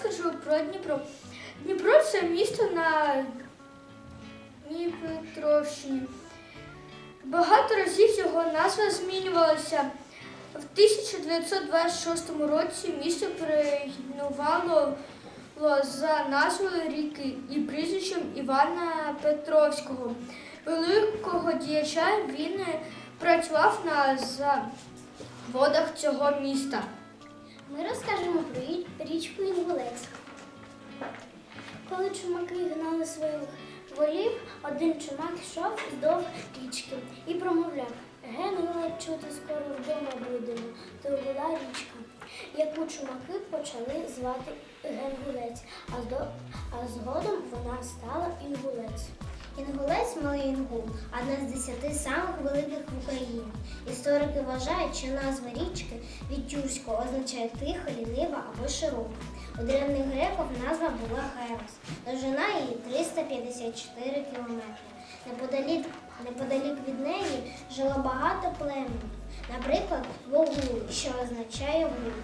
Скажу про Дніпро. Дніпро це місто на Дніпропетровщині. Багато разів його назва змінювалася. В 1926 році місто перейменувало за назвою ріки і прізвищем Івана Петровського. Великого діяча він працював на заводах цього міста. Ми розкажемо про річку Інгулець. Коли чумаки гнали своїх волів, один чумак йшов вздовж річки і промовляв Генуле чути скоро вдома будемо, то була річка, яку чумаки почали звати Генгулець, а згодом вона стала Інгулець. Малий одна з десяти самих великих в Україні. Історики вважають, що назва річки від тюрського означає тиха, лінива або широка. У древніх греків назва була Герос. Довжина її 354 кілометри. Неподалік, неподалік від неї жило багато племен. Наприклад, Вогул, що означає вух.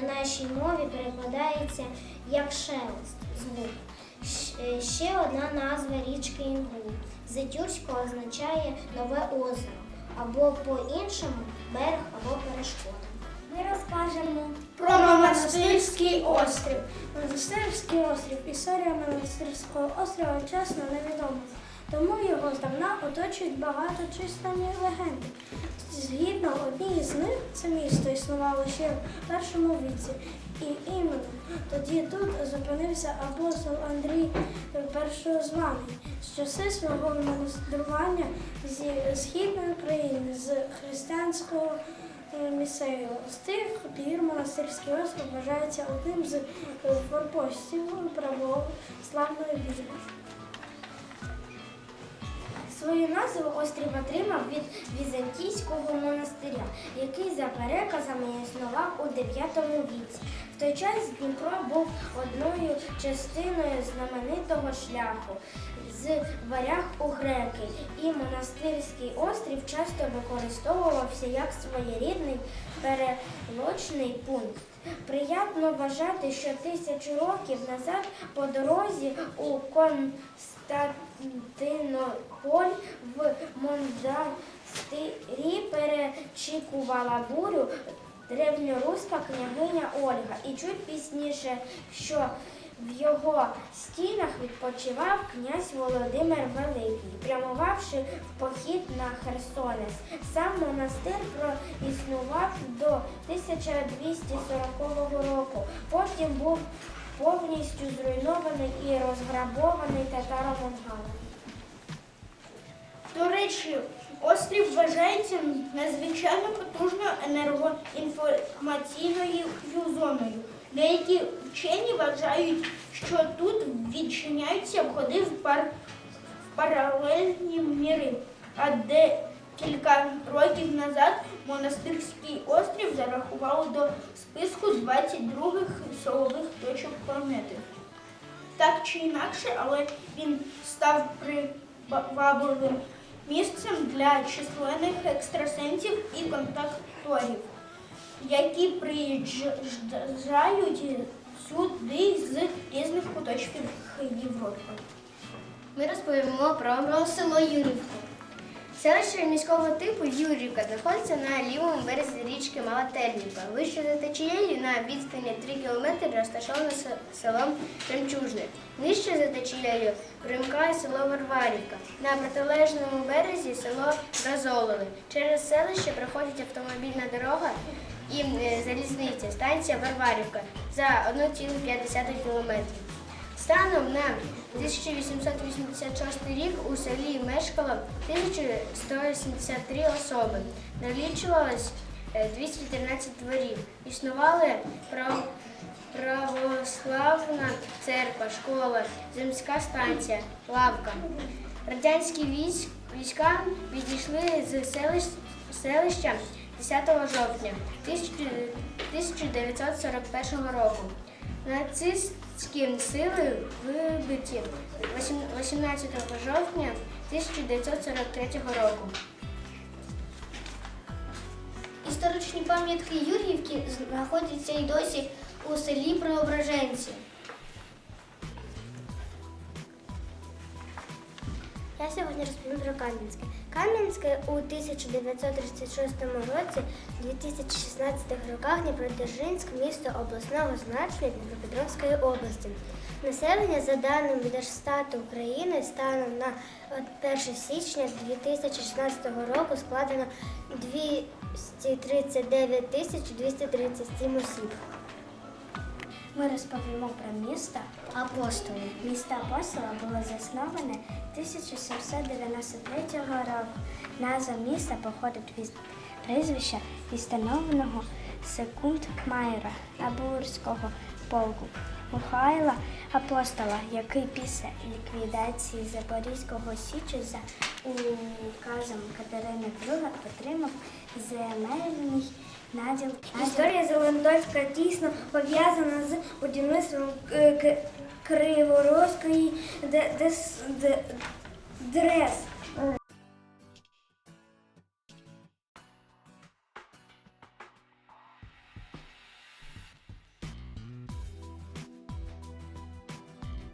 На нашій мові перекладається як шелест, звук. Е, Ще одна назва річки Інгул. З означає нове озеро, або по-іншому берег або перешкода. Ми розкажемо Про монастирський острів. Монастирський острів. Історія монастирського острова чесно невідома. Тому його здавна оточують багато численні легенди. Згідно одній з них, це місто існувало ще в першому віці. І іменно тоді тут зупинився апостол Андрій Першозваний. З часи свого мандрування зі східної країни, з християнського е, місцевого. З тих пір монастирський остров вважається одним з е, форпостів православної віри. Свою назву острів отримав від візантійського монастиря, який за переказами існував у 9 віці. В той час Дніпро був одною частиною знаменитого шляху з варяг у греки, і монастирський острів часто використовувався як своєрідний перелочний пункт. Приятно вважати, що тисячу років назад по дорозі у Константинополь в монастирі перечікувала бурю древньоруська княгиня Ольга. І чуть пізніше, що в його стінах відпочивав князь Володимир Великий, прямувавши в похід на Херсонес. Сам монастир проіснував до 1240 року. Потім був повністю зруйнований і розграбований татаро-монголами. До речі, острів вважається надзвичайно потужною енергоінформаційною зоною. Деякі вчені вважають, що тут відчиняються входи в, пар... в паралельні міри. А декілька років назад монастирський острів зарахували до списку 22 силових точок планети. Так чи інакше, але він став привабливим місцем для численних екстрасенсів і контакторів, які приїжджають сюди з різних куточків Європи. Ми розповімо про, село Юрівку. Селище міського типу Юрівка знаходиться на лівому березі річки Мала Тернівка. Вище за течією на відстані 3 км розташоване се- село Жемчужне. Нижче за течією примикає село Варварівка. На протилежному березі село Бразолове. Через селище проходить автомобільна дорога і е, залізниця, станція Варварівка за 1,5 км. Станом на 1886 рік у селі мешкало 1173 особи. Налічувалось е, 213 дворів. Існували прав- православна церква, школа, земська станція, лавка. Радянські військ, війська відійшли з селищ, селища 10 жовтня 1941 року. Нацистські сили вибиті 18 жовтня 1943 року. Історичні пам'ятки Юріївки знаходяться й досі у селі Преображенці. Я сьогодні розповім про Кам'янське. Кам'янське у 1936 році, 2016 роках Дніпродзержинськ місто обласного значення Дніпропетровської області. Населення за даними Держстату України станом на 1 січня 2016 року складено 239 тисяч 237 осіб. Ми розповімо про місто Апостоли. Місто Апостола було засноване 1793 року. Назва міста походить від прізвища відстановленого секунд Майора Абурського полку Михайла Апостола, який після ліквідації Запорізького Січі за указом Катерини II отримав земельний наділ. Історія Зеландольська тісно пов'язана з будівництвом е, Криворозької ДРЕС.